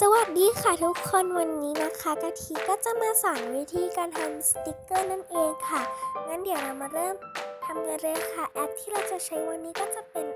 สวัสดีค่ะทุกคนวันนี้นะคะกะทิก็จะมาสอนวิธีการทำสติกเกอร์นั่นเองค่ะ งั้นเดี๋ยวเรามาเริ่มทำกันเลยค่ะ แอปที่เราจะใช้วันนี้ก็จะเป็น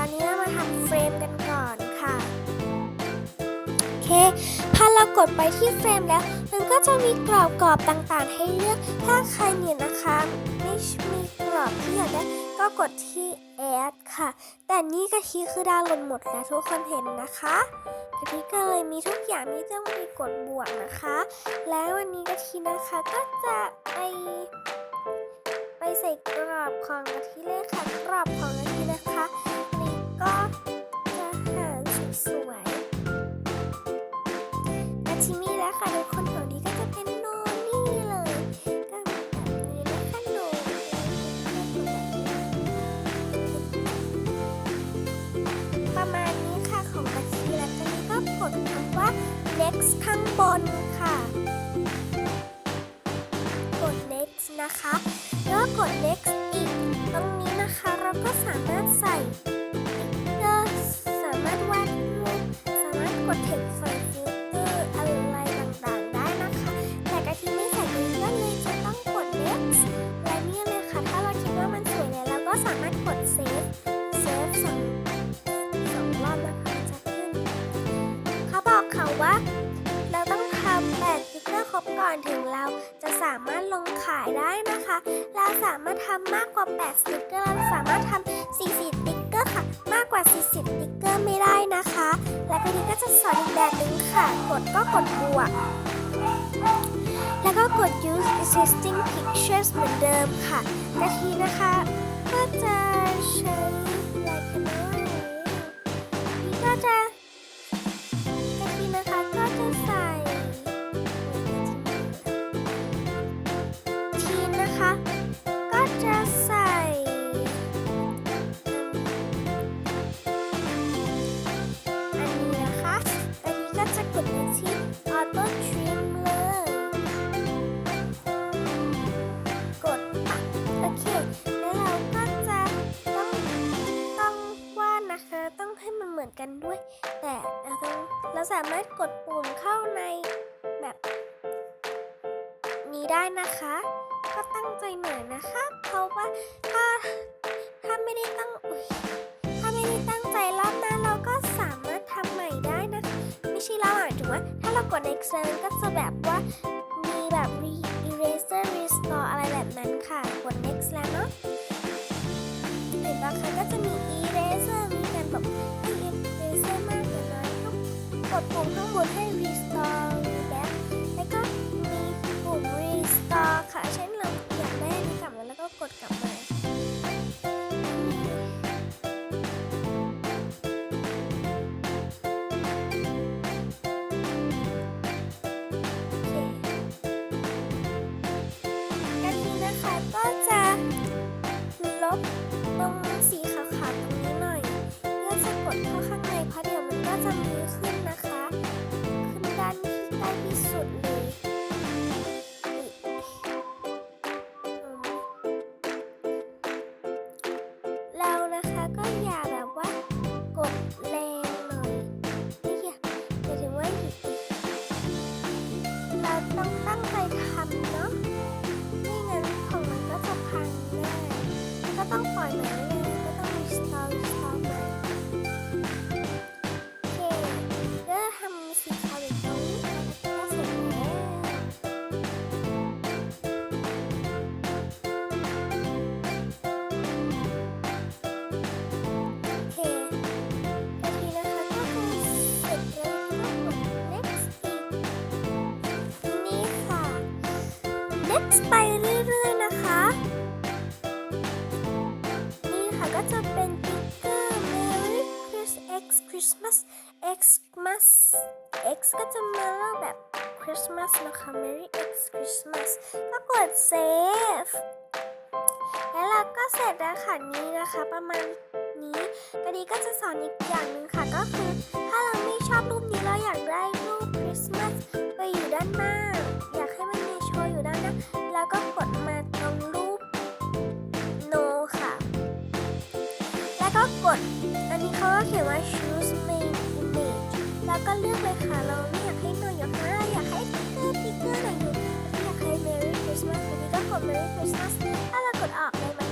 ตอนนี้เรามาทำเฟรมกันก่อนค่ะ โอเค พอเรากดไปที่เฟรมแล้ว มันก็จะมีกรอบกรอบต่างๆ ให้เลือก ถ้าใครเนี่ยนะคะ ไม่มีกรอบที่อยากได้ก็กดที่ add ค่ะ แต่นี่กะทิคือดาวน์โหลดหมดแล้วทุกคนเห็นนะคะกะทิก็เลยมีทุกอย่างที่ต้องมีกดบวกนะคะ แล้ววันนี้กะทินะคะก็จะไปไปใส่กรอบของกะทิเลยค่ะกรอบของกะทินะคะ ค่ะทุกคนแถวนี้ก็จะเป็นโนนี่เลยก็แบบนี้นะคะโนประมาณนี้ค่ะของกาชิแล้วตอนนี้ก็กดคำว่า next ข้างบนค่ะ กด next นะคะ แล้วกด next อีก ตรงนี้นะคะเราก็สามารถใส่ อร์ครบก่อนถึงเราจะสามารถลงขายได้นะคะ เราสามารถทำมากกว่า 8 สติกเกอร์เราสามารถทำ40สติ๊กเกอร์ค่ะ มากกว่า 40สติ๊กเกอร์ไม่ได้นะคะ และทีนี้ก็จะสอนอีกแบบนึงค่ะ กดก็กดบวกแล้วก็กด use existing pictures เหมือนเดิมค่ะกะทีนะคะ ก็จะใช้อะไรกันนะ สามารถกดปุ่มเข้าในแบบนี้ได้นะคะ ก็ตั้งใจหน่อยนะคะ เพราะว่าถ้าถ้าไม่ได้ตั้งถ้าไม่ได้ตั้งใจรอบหน้าเราก็สามารถทำใหม่ได้นะคะไม่ใช่เราหมายถึงว่า ถ้าเรากด next แล้วมันก็จะแบบว่ามีแบบ re eraser restore อะไรแบบนั้นค่ะ กด next แล้วเนาะเห็นปะคะก็จะมี eraser ต้องตั้งใจทำเนาะไม่งั้นของมันก็จะพังแน่ก็ต้องปล่อยมัน next ไปเรื่อยๆนะคะ นี่ค่ะก็จะเป็นติ๊กเกอร์ Merry Christmas X Christmas Xmas X ก็จะมาเล่าแบบ Christmas นะคะ Merry X Christmas ก็กด save แล้วเราก็เสร็จแล้วค่ะนี้นะคะ ประมาณนี้กระดีก็จะสอนอีกอย่างหนึ่งค่ะ ก็คือถ้าเราไม่ชอบรูปนี้เราอยากได้ แล้วก็กด อันนี้เขาก็เขียนว่า choose main image แล้วก็เลือกเลยค่ะ เราไม่อยากให้หน่วยอยากให้อยากให้ติ๊กเกอร์ติ๊กเกอร์หน่อยหนูอยากให้ Merry Christmas อันนี้ก็กด Merry Christmas ถ้าเรากดออกเลยมัน